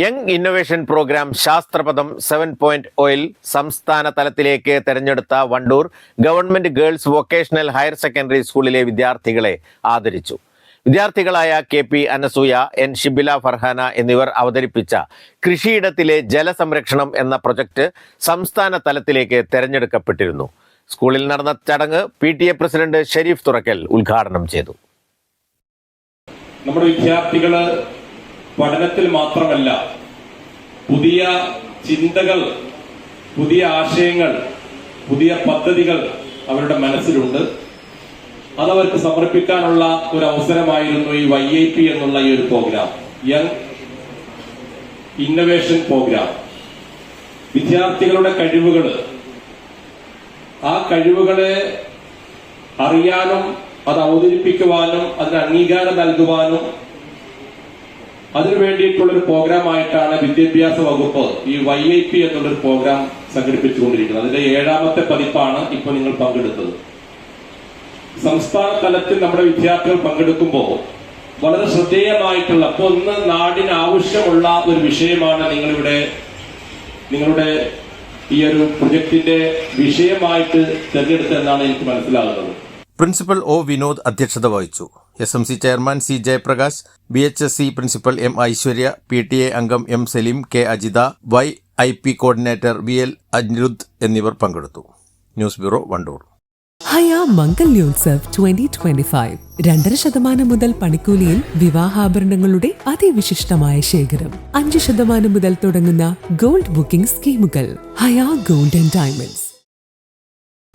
Young innovation programme ശാസ്ത്രപദം seven point ഒയിൽ സംസ്ഥാന തലത്തിലേക്ക് തെരഞ്ഞെടുത്ത Wandoor government girls vocational higher secondary സ്കൂളിലെ വിദ്യാർത്ഥികളെ ആദരിച്ചു. വിദ്യാർത്ഥികളായ K P Anasuya N Shibila Farhana എന്നിവർ അവതരിപ്പിച്ച കൃഷിയിടത്തിലെ ജലസംരക്ഷണം എന്ന പ്രൊജക്ട് സംസ്ഥാന തലത്തിലേക്ക് തെരഞ്ഞെടുക്കപ്പെട്ടിരുന്നു. സ്കൂളിൽ നടന്ന ചടങ്ങ് P T A president Sharif Thurakkal ഉദ്ഘാടനം ചെയ്തു. നമ്മുടെ വിദ്യാർത്ഥികൾ പഠനത്തിൽ മാത്രമല്ല പുതിയ ചിന്തകൾ പുതിയ ആശയങ്ങൾ പുതിയ പദ്ധതികൾ അവരുടെ മനസ്സിലുണ്ട്. അതവർക്ക് സമർപ്പിക്കാനുള്ള ഒരു അവസരമായിരുന്നു ഈ വൈ ഐ പി എന്നുള്ള ഈ ഒരു പ്രോഗ്രാം യങ് ഇന്നവേഷൻ പ്രോഗ്രാം. വിദ്യാർത്ഥികളുടെ കഴിവുകൾ ആ കഴിവുകളെ അറിയാനും അത് അവതരിപ്പിക്കുവാനും അതിന് അംഗീകാരം നൽകുവാനും അതിനു വേണ്ടിയിട്ടുള്ള ഒരു പ്രോഗ്രാം ആയിട്ടാണ് വിദ്യാഭ്യാസ വകുപ്പ് ഈ വൈ ഐ പി എന്നുള്ളൊരു പ്രോഗ്രാം സംഘടിപ്പിച്ചുകൊണ്ടിരിക്കുന്നത്. അതിന്റെ ഏഴാമത്തെ പതിപ്പാണ് ഇപ്പോൾ നിങ്ങൾ പങ്കെടുത്തത്. സംസ്ഥാന തലത്തിൽ നമ്മുടെ വിദ്യാർത്ഥികൾ പങ്കെടുക്കുമ്പോൾ വളരെ ശ്രദ്ധേയമായിട്ടുള്ള അപ്പൊ ഒന്ന് നാടിന് ആവശ്യമുള്ള ഒരു വിഷയമാണ് നിങ്ങളിവിടെ നിങ്ങളുടെ ഈ ഒരു പ്രൊജക്ടിന്റെ വിഷയമായിട്ട് തിരഞ്ഞെടുത്തതെന്നാണ് എനിക്ക് മനസ്സിലാകുന്നത്. പ്രിൻസിപ്പൽ ഒ വിനോദ് അധ്യക്ഷത വഹിച്ചു. S M C chairman C Jayaprakash B H S C principal M Aishwarya P T A അംഗം M Salim K Ajitha Y I P coordinator V L Anirudh എന്നിവർ പങ്കെടുത്തു. News bureau Wandoor. ഹയാ Mangalyotsav twenty twenty five രണ്ടര ശതമാനം മുതൽ പണിക്കൂലിയിൽ വിവാഹാഭരണങ്ങളുടെ അതിവിശിഷ്ടമായ ശേഖരം. അഞ്ച് ശതമാനം മുതൽ തുടങ്ങുന്ന ഗോൾഡ് ബുക്കിംഗ് സ്കീമുകൾ. Haya gold and diamonds.